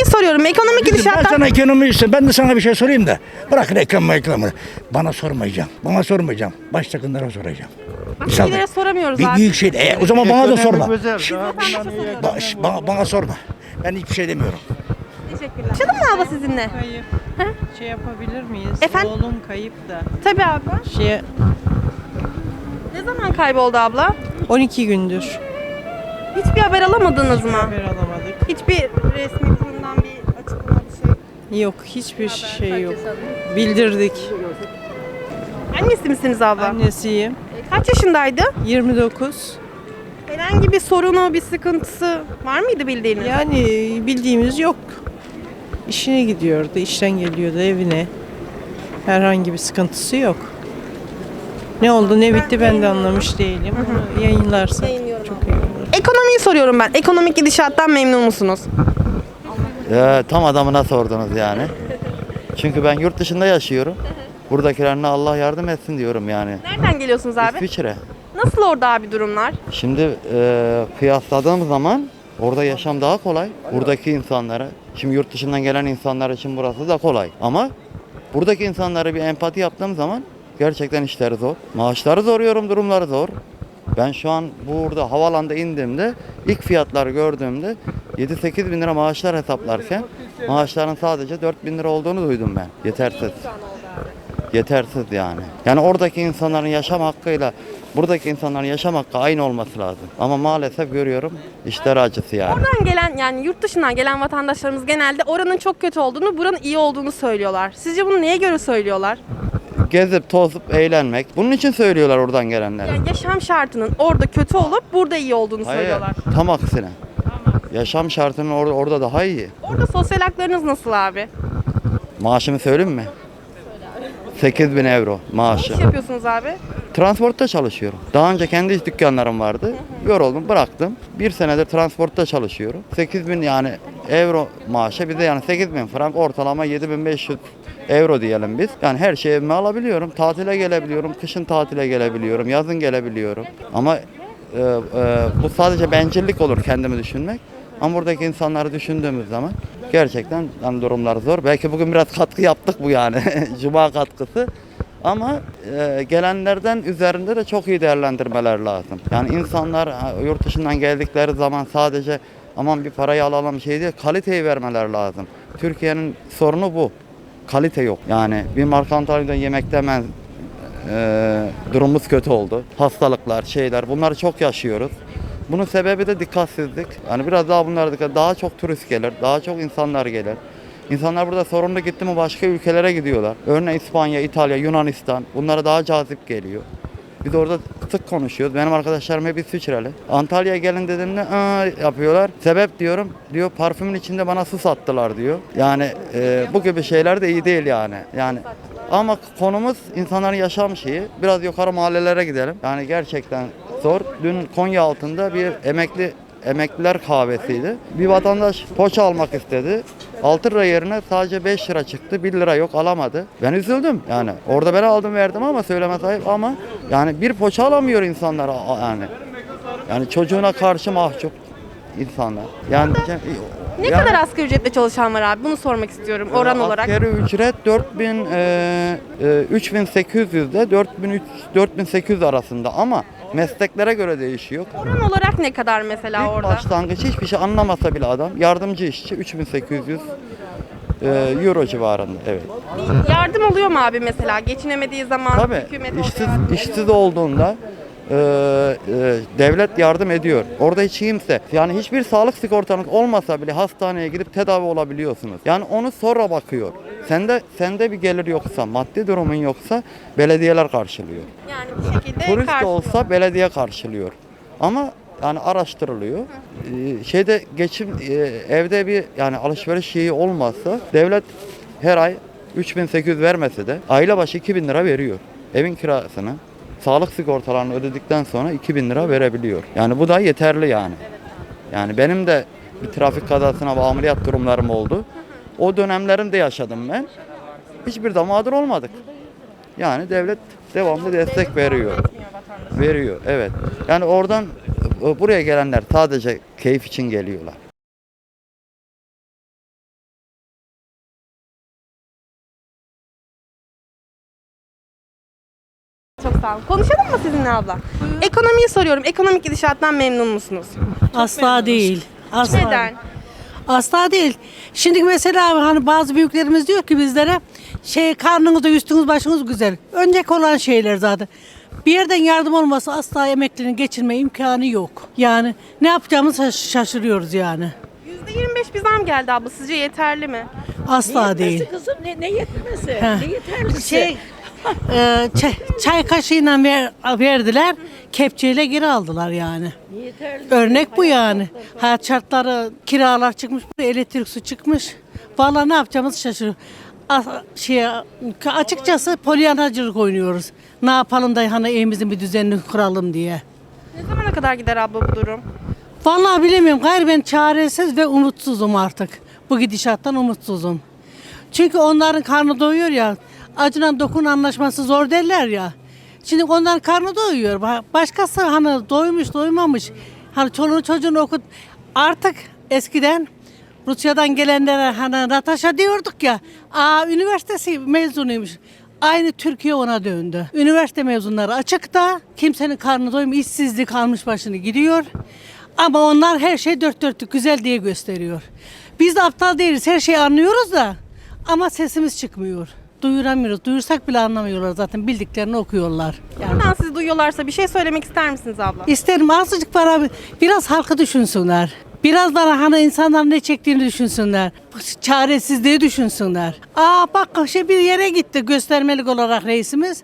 Ekonomiyi soruyorum. Ekonomik Ben gidişattan sana ekonomi işte ben de sana bir şey sorayım da. Bırakın reklamı reklamı. Bana sormayacağım. Bana sormayacağım. Baştakilere soracağım. Baştakilere soramıyoruz bir abi. büyük şey. E, o zaman bana da sorma. güzel. Ba- şş, bana, bana sorma. Ben hiçbir şey demiyorum. Teşekkürler. Açalım mı abla sizinle? Kayıp. Şey yapabilir miyiz? Efendim? Oğlum kayıp da. Tabii abla. Şey Ne zaman kayboldu abla? 12 gündür. Hiçbir haber alamadınız mı? Haber alamadık. Hiçbir resmi Yok hiçbir şey yok. Bildirdik. Annesi misiniz abla? Annesiyim. Kaç yaşındaydı? 29. Herhangi bir sorunu, bir sıkıntısı var mıydı bildiğiniz? Yani bildiğimiz yok. İşine gidiyordu, işten geliyordu evine. Herhangi bir sıkıntısı yok. Ne oldu ne bitti ben de anlamış değilim. Onu yayınlarsa Yayınlıyorum çok iyi olur. Ekonomiyi soruyorum ben. Ekonomik gidişattan memnun musunuz? Ee, tam adamına sordunuz yani. Çünkü ben yurt dışında yaşıyorum. Buradakilerine Allah yardım etsin diyorum yani. Nereden geliyorsunuz abi? İsviçre. Nasıl orada abi durumlar? Şimdi e, kıyasladığım zaman orada yaşam daha kolay. Buradaki insanlara, şimdi yurt dışından gelen insanlar için burası da kolay. Ama buradaki insanlara bir empati yaptığım zaman gerçekten işleri zor. Maaşları zor, yorum durumları zor. Ben şu an burada havalanda indiğimde ilk fiyatları gördüğümde 7-8 bin lira maaşlar hesaplarken maaşların sadece 4 bin lira olduğunu duydum ben. Yetersiz. Yetersiz yani. Yani oradaki insanların yaşam hakkıyla buradaki insanların yaşam hakkı aynı olması lazım. Ama maalesef görüyorum işler acısı yani. Oradan gelen yani yurt dışından gelen vatandaşlarımız genelde oranın çok kötü olduğunu, buranın iyi olduğunu söylüyorlar. Sizce bunu neye göre söylüyorlar? Gezip tozup eğlenmek. Bunun için söylüyorlar oradan gelenler. Yani yaşam şartının orada kötü olup burada iyi olduğunu Hayır, söylüyorlar. tam aksine. Yaşam şartının orada, orada daha iyi. Orada sosyal haklarınız nasıl abi? Maaşımı söyleyeyim mi? 8 bin euro Ne maaşı. iş yapıyorsunuz abi? Transportta çalışıyorum. Daha önce kendi iş dükkanlarım vardı. Yoruldum bıraktım. Bir senedir transportta çalışıyorum. 8 bin yani euro maaşa bir de yani 8 bin frank ortalama 7500 euro diyelim biz. Yani her şeyi evime alabiliyorum. Tatile gelebiliyorum. Kışın tatile gelebiliyorum. Yazın gelebiliyorum. Ama e, e, bu sadece bencillik olur kendimi düşünmek. Ama buradaki insanları düşündüğümüz zaman gerçekten yani durumlar zor. Belki bugün biraz katkı yaptık bu yani. Cuma katkısı. Ama e, gelenlerden üzerinde de çok iyi değerlendirmeler lazım. Yani insanlar yurt dışından geldikleri zaman sadece aman bir parayı alalım şey değil, kaliteyi vermeler lazım. Türkiye'nin sorunu bu. Kalite yok. Yani bir markantalyada yemekte hemen e, durumumuz kötü oldu. Hastalıklar, şeyler bunları çok yaşıyoruz. Bunun sebebi de dikkatsizlik. Yani biraz daha bunlara dikkat. Daha çok turist gelir, daha çok insanlar gelir. İnsanlar burada sorunlu gitti mi başka ülkelere gidiyorlar. Örneğin İspanya, İtalya, Yunanistan bunlara daha cazip geliyor. Biz orada sık konuşuyoruz. Benim arkadaşlarım hep İsviçreli. Antalya'ya gelin dediğimde "Aa," yapıyorlar. Sebep diyorum. Diyor parfümün içinde bana su sattılar diyor. Yani e, bu gibi şeyler de iyi değil yani. Yani ama konumuz insanların yaşam şeyi. Biraz yukarı mahallelere gidelim. Yani gerçekten zor. Dün Konya altında bir emekli emekliler kahvesiydi. Bir vatandaş poğaça almak istedi. 6 lira yerine sadece 5 lira çıktı. 1 lira yok alamadı. Ben üzüldüm yani. Orada ben aldım verdim ama söyleme sahip ama yani bir poğaça alamıyor insanlar yani. Yani çocuğuna karşı mahcup insanlar. Yani Ne yani- kadar asgari ücretle çalışan var abi? Bunu sormak istiyorum oran olarak. Asgari ücret 4000 e, e, 3800 ile 4000 4800 arasında ama mesleklere göre değişiyor. Oran olarak ne kadar mesela İlk orada? başlangıç hiçbir şey anlamasa bile adam yardımcı işçi 3800 e, euro civarında evet. Yardım oluyor mu abi mesela geçinemediği zaman Tabii hükümet işsiz oluyor. işsiz olduğunda e, e, devlet yardım ediyor. Orada hiç kimse yani hiçbir sağlık sigortanız olmasa bile hastaneye gidip tedavi olabiliyorsunuz. Yani onu sonra bakıyor. Sende sende bir gelir yoksa, maddi durumun yoksa belediyeler karşılıyor. Yani bir şekilde Turist de karşılıyor. olsa belediye karşılıyor. Ama yani araştırılıyor. Ee, şeyde geçim e, evde bir yani alışveriş şeyi olmazsa devlet her ay 3800 vermese de aile başı 2000 lira veriyor. Evin kirasını, sağlık sigortalarını ödedikten sonra 2000 lira verebiliyor. Yani bu da yeterli yani. Yani benim de bir trafik kazasına ve ameliyat durumlarım oldu. O dönemlerimde yaşadım ben. Hiçbir de mağdur olmadık. Yani devlet devamlı destek veriyor. Veriyor evet. Yani oradan e, buraya gelenler sadece keyif için geliyorlar. Çok sağ olun. Konuşalım mı sizinle abla? Ekonomiyi soruyorum. Ekonomik gidişattan memnun musunuz? Asla değil. Asla. Neden? Asla değil. Şimdi mesela hani bazı büyüklerimiz diyor ki bizlere şey karnınız da üstünüz başınız güzel. Önceki olan şeyler zaten. Bir yerden yardım olması asla emeklinin geçirme imkanı yok. Yani ne yapacağımızı şaş- şaşırıyoruz yani. %25 bir zam geldi abla. Sizce yeterli mi? Asla değil. Kızım ne, ne yetmesi? Ne yeterlisi? Şey, e, çay, çay kaşığıyla ver, verdiler, kepçeyle geri aldılar yani. Örnek bu yani. Hayat şartları, kiralar çıkmış, elektrik su çıkmış. Vallahi ne yapacağımızı şaşırıyor. As- Şey, açıkçası polyanacılık oynuyoruz. Ne yapalım da hani evimizin bir düzenini kuralım diye. Ne zamana kadar gider abla bu durum? Vallahi bilemiyorum. Gayrı ben çaresiz ve umutsuzum artık. Bu gidişattan umutsuzum. Çünkü onların karnı doyuyor ya. Acınan dokun anlaşması zor derler ya. Şimdi onların karnı doyuyor. Ba- Başkası hani doymuş doymamış. Hani çoluğunu çocuğunu okut. Artık eskiden Rusya'dan gelenlere hani Natasha diyorduk ya. Aa üniversitesi mezunuymuş. Aynı Türkiye ona döndü. Üniversite mezunları açıkta. Kimsenin karnı doymuyor. işsizlik almış başını gidiyor. Ama onlar her şey dört dörtlük güzel diye gösteriyor. Biz de aptal değiliz. Her şeyi anlıyoruz da ama sesimiz çıkmıyor. Duyuramıyoruz. Duyursak bile anlamıyorlar zaten. Bildiklerini okuyorlar. Yani Buradan sizi duyuyorlarsa bir şey söylemek ister misiniz abla? isterim azıcık para biraz halkı düşünsünler. Biraz daha hani insanların ne çektiğini düşünsünler. Çaresizliği düşünsünler. Aa bak şey bir yere gitti göstermelik olarak reisimiz.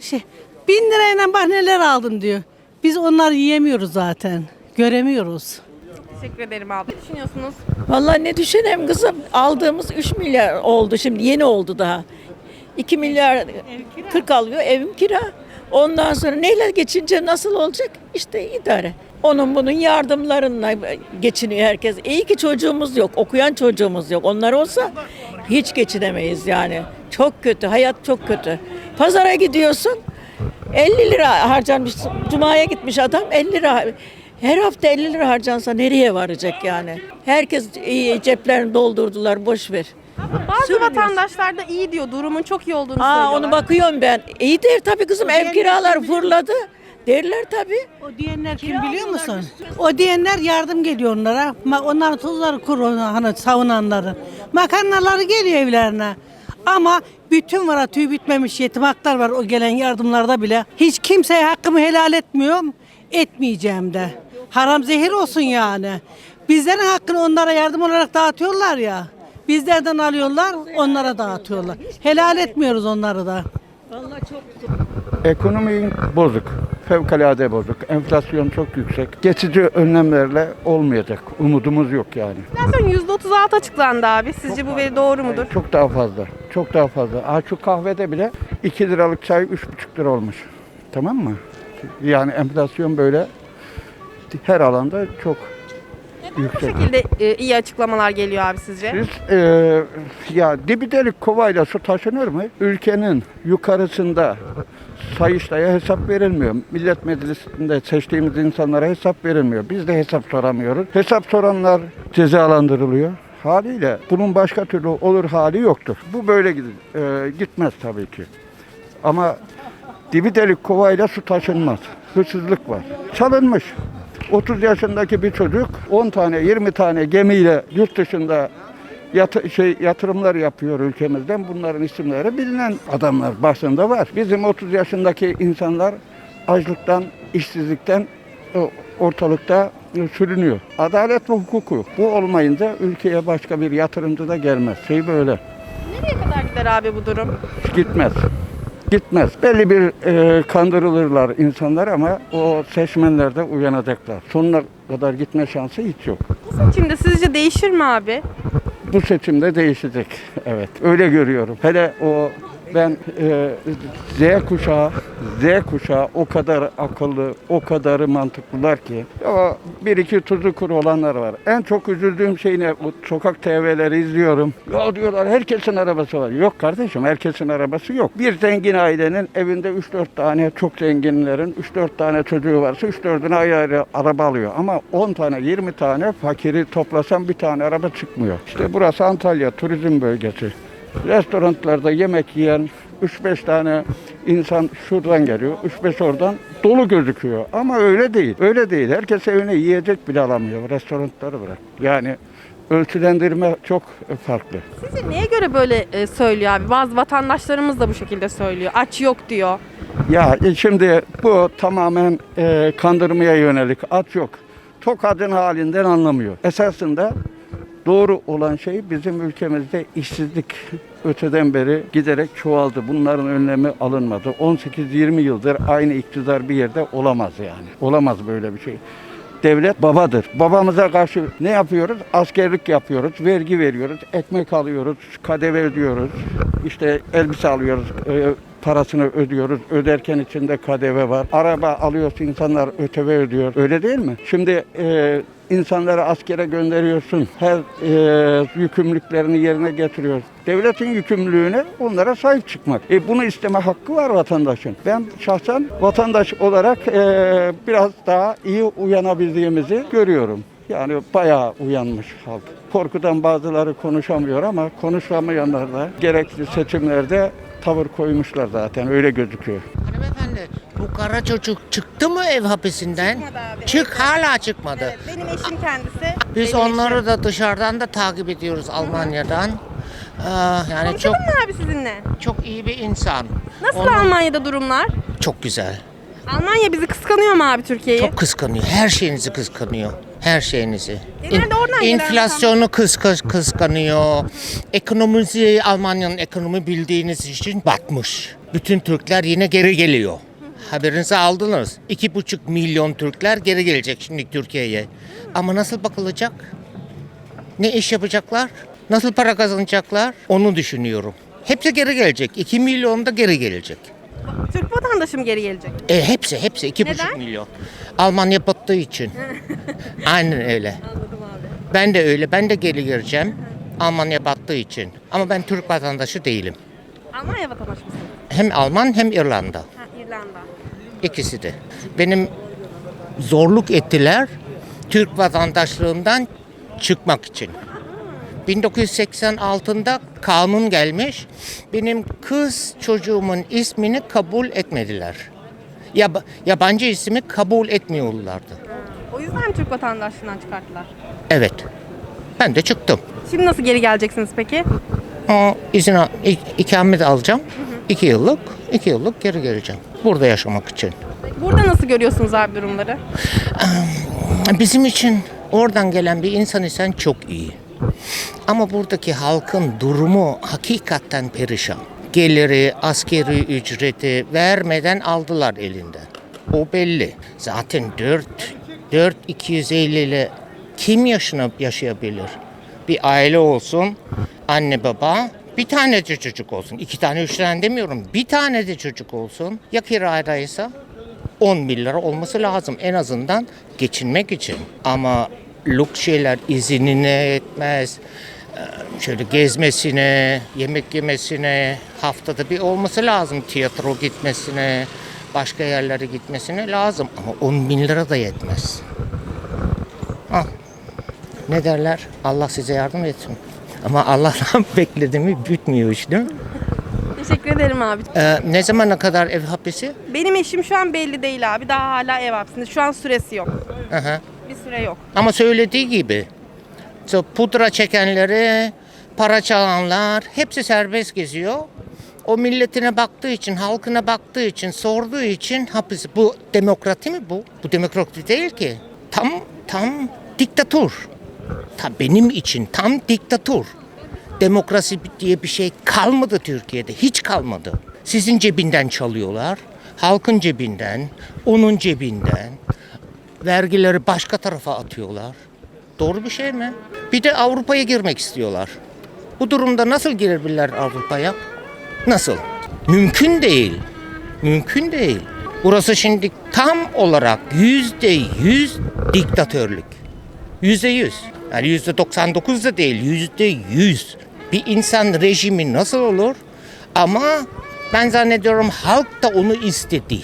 Şey bin lirayla bak neler aldım diyor. Biz onları yiyemiyoruz zaten. Göremiyoruz. Teşekkür ederim abla. Ne düşünüyorsunuz? Vallahi ne düşüneyim kızım. Aldığımız 3 milyar oldu şimdi yeni oldu daha. 2 milyar 40 alıyor evim kira. Ondan sonra neyle geçince nasıl olacak? İşte idare. Onun bunun yardımlarıyla geçiniyor herkes. İyi ki çocuğumuz yok, okuyan çocuğumuz yok. Onlar olsa hiç geçinemeyiz yani. Çok kötü, hayat çok kötü. Pazara gidiyorsun, 50 lira harcanmış. Cuma'ya gitmiş adam 50 lira. Her hafta 50 lira harcansa nereye varacak yani? Herkes iyi ceplerini doldurdular boş ver. Bazı vatandaşlar da iyi diyor. Durumun çok iyi olduğunu Aa söylüyorlar. onu bakıyorum ben. İyi der tabii kızım ev kiralar fırladı. Derler tabii. O diyenler kim biliyor musun? O diyenler yardım geliyor onlara. Ma- Onların tuzları kuru hani savunanların. Makarnaları geliyor evlerine. Ama bütün var tüy bitmemiş yetim haklar var o gelen yardımlarda bile. Hiç kimseye hakkımı helal etmiyorum. Etmeyeceğim de. Haram zehir olsun yani. Bizlerin hakkını onlara yardım olarak dağıtıyorlar ya. Bizlerden alıyorlar, onlara dağıtıyorlar. Helal etmiyoruz onları da. Ekonomi bozuk. Fevkalade bozuk. Enflasyon çok yüksek. Geçici önlemlerle olmayacak. Umudumuz yok yani. Enflasyon %36 açıklandı abi. Sizce bu veri doğru mudur? Çok daha fazla. Çok daha fazla. Aa, şu kahvede bile 2 liralık çay 3,5 lira olmuş. Tamam mı? Yani enflasyon böyle her alanda çok Bu şekilde e, iyi açıklamalar geliyor abi sizce? Biz eee ya dibi delik kovayla su taşınır mı? Ülkenin yukarısında Sayıştay'a hesap verilmiyor. Millet Meclisi'nde seçtiğimiz insanlara hesap verilmiyor. Biz de hesap soramıyoruz. Hesap soranlar cezalandırılıyor. Haliyle bunun başka türlü olur hali yoktur. Bu böyle gid- eee, gitmez tabii ki. Ama dibi delik kovayla su taşınmaz. Hırsızlık var. Çalınmış. 30 yaşındaki bir çocuk 10 tane 20 tane gemiyle yurt dışında yat- şey yatırımlar yapıyor ülkemizden. Bunların isimleri bilinen adamlar başında var. Bizim 30 yaşındaki insanlar açlıktan, işsizlikten ortalıkta e, sürünüyor. Adalet ve hukuk yok. Bu olmayınca ülkeye başka bir yatırımcı da gelmez. Şey böyle. Nereye kadar gider abi bu durum? Gitmez. Gitmez. Belli bir e, kandırılırlar insanlar ama o seçmenler de uyanacaklar. Sonuna kadar gitme şansı hiç yok. Bu seçimde sizce değişir mi abi? Bu seçimde değişecek. Evet. Öyle görüyorum. Hele o ben e, Z kuşağı Z kuşağı o kadar akıllı, o kadar mantıklılar ki. O bir iki tuzu kuru olanlar var. En çok üzüldüğüm şey ne? Bu sokak TV'leri izliyorum. Ya diyorlar herkesin arabası var. Yok kardeşim herkesin arabası yok. Bir zengin ailenin evinde 3-4 tane çok zenginlerin 3-4 tane çocuğu varsa 3-4'üne ayrı ayrı araba alıyor. Ama 10 tane 20 tane fakiri toplasan bir tane araba çıkmıyor. İşte burası Antalya turizm bölgesi. Restoranlarda yemek yiyen 3-5 tane İnsan şuradan geliyor, 3-5 oradan dolu gözüküyor. Ama öyle değil. Öyle değil. Herkes evine yiyecek bile alamıyor. Restoranları bırak. Yani ölçülendirme çok farklı. Sizce neye göre böyle e, söylüyor abi? Bazı vatandaşlarımız da bu şekilde söylüyor. Aç yok diyor. Ya e, şimdi bu tamamen e, kandırmaya yönelik. At yok. Tokadın halinden anlamıyor. Esasında doğru olan şey bizim ülkemizde işsizlik öteden beri giderek çoğaldı. Bunların önlemi alınmadı. 18-20 yıldır aynı iktidar bir yerde olamaz yani. Olamaz böyle bir şey. Devlet babadır. Babamıza karşı ne yapıyoruz? Askerlik yapıyoruz, vergi veriyoruz, ekmek alıyoruz, KDV ödüyoruz, işte elbise alıyoruz, e, parasını ödüyoruz. Öderken içinde KDV var. Araba alıyorsun insanlar ÖTV ödüyor. Öyle değil mi? Şimdi e, insanları askere gönderiyorsun. Her e, yükümlülüklerini yerine getiriyor. Devletin yükümlülüğüne onlara sahip çıkmak. E, bunu isteme hakkı var vatandaşın. Ben şahsen vatandaş olarak e, biraz daha iyi uyanabildiğimizi görüyorum. Yani bayağı uyanmış halk. Korkudan bazıları konuşamıyor ama konuşamayanlar da gerekli seçimlerde tavır koymuşlar zaten öyle gözüküyor. Hanımefendi bu kara çocuk çıktı mı ev hapisinden? Çıkmadı abi. Çık hala çıkmadı. Evet, benim eşim kendisi. Biz Benim onları eşim. da dışarıdan da takip ediyoruz Almanya'dan. Aa, yani çok Konuşalım mı abi sizinle? çok iyi bir insan. Nasıl Onu- Almanya'da durumlar? Çok güzel. Almanya bizi kıskanıyor mu abi Türkiye'yi? Çok kıskanıyor. Her şeyinizi kıskanıyor. Her şeyinizi. Genelde oradan gelen enflasyonu kıs, kıs- kıskanıyor. Ekonomisi Almanya'nın ekonomi bildiğiniz için batmış. Bütün Türkler yine geri geliyor. Haberinizi aldınız. İki buçuk milyon Türkler geri gelecek şimdi Türkiye'ye. Ama nasıl bakılacak? Ne iş yapacaklar? Nasıl para kazanacaklar? Onu düşünüyorum. Hepsi geri gelecek. 2 milyon da geri gelecek. Türk vatandaşı mı geri gelecek? E, hepsi hepsi iki Neden? buçuk milyon. Almanya battığı için. Aynen öyle. Ben de öyle. Ben de geri gireceğim. Almanya battığı için. Ama ben Türk vatandaşı değilim. Almanya vatandaşı mısın? Hem Alman hem İrlanda. Ha, İrlanda. İkisi de. Benim zorluk ettiler Türk vatandaşlığımdan çıkmak için. 1986'da kanun gelmiş. Benim kız çocuğumun ismini kabul etmediler. Yab- yabancı ismi kabul etmiyorlardı. O yüzden Türk vatandaşlığından çıkarttılar? Evet. Ben de çıktım. Şimdi nasıl geri geleceksiniz peki? O izin al- ik- ikamet alacağım. İki yıllık, iki yıllık geri geleceğim. Burada yaşamak için. Burada nasıl görüyorsunuz abi durumları? Bizim için oradan gelen bir insan isen çok iyi. Ama buradaki halkın durumu hakikaten perişan. Geliri, askeri ücreti vermeden aldılar elinden. O belli. Zaten 4 4 250 ile kim yaşına yaşayabilir? Bir aile olsun, anne baba, bir tane de çocuk olsun. iki tane, üç tane demiyorum. Bir tane de çocuk olsun. Ya kiradaysa 10 bin lira olması lazım en azından geçinmek için. Ama lüks şeyler izinine yetmez. Ee, Şöyle gezmesine, yemek yemesine, haftada bir olması lazım. Tiyatro gitmesine, başka yerlere gitmesine lazım. Ama 10 bin lira da yetmez. Ah, ne derler? Allah size yardım etsin. Ama Allah'tan beklediğimi bitmiyor işte. Teşekkür ederim abi. Ee, ne zamana kadar ev hapisi? Benim eşim şu an belli değil abi. Daha hala ev hapsinde. Şu an süresi yok. Hı. Bir süre yok. Ama söylediği gibi pudra çekenleri, para çalanlar hepsi serbest geziyor. O milletine baktığı için, halkına baktığı için, sorduğu için hapis. Bu demokrati mi bu? Bu demokrati değil ki. Tam tam diktatör. Ta benim için tam diktatör. Demokrasi diye bir şey kalmadı Türkiye'de. Hiç kalmadı. Sizin cebinden çalıyorlar. Halkın cebinden, onun cebinden vergileri başka tarafa atıyorlar. Doğru bir şey mi? Bir de Avrupa'ya girmek istiyorlar. Bu durumda nasıl girebilirler Avrupa'ya? Nasıl? Mümkün değil. Mümkün değil. Burası şimdi tam olarak yüzde yüz diktatörlük. Yüzde yüz. Yani yüzde 99 da değil, yüzde yüz. Bir insan rejimi nasıl olur? Ama ben zannediyorum halk da onu istedi.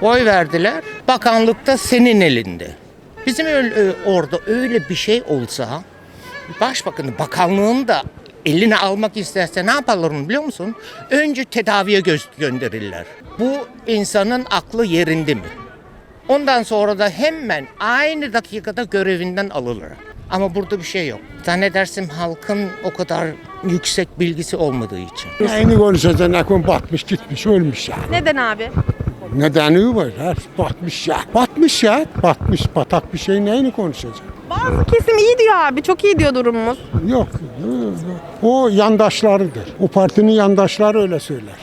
Oy verdiler, bakanlık da senin elinde. Bizim öyle, orada öyle bir şey olsa, başbakanın, bakanlığın da eline almak isterse ne yaparlar biliyor musun? Önce tedaviye göz gönderirler. Bu insanın aklı yerinde mi? Ondan sonra da hemen aynı dakikada görevinden alırlar. Ama burada bir şey yok. Zannedersin halkın o kadar yüksek bilgisi olmadığı için. Neyini konuşacaksın? Ekon batmış gitmiş ölmüş ya. Neden abi? Nedeni var. Her batmış ya. Batmış ya. Batmış batak bir şey neyini konuşacaksın? Bazı kesim iyi diyor abi. Çok iyi diyor durumumuz. Yok. O yandaşlarıdır. O partinin yandaşları öyle söyler.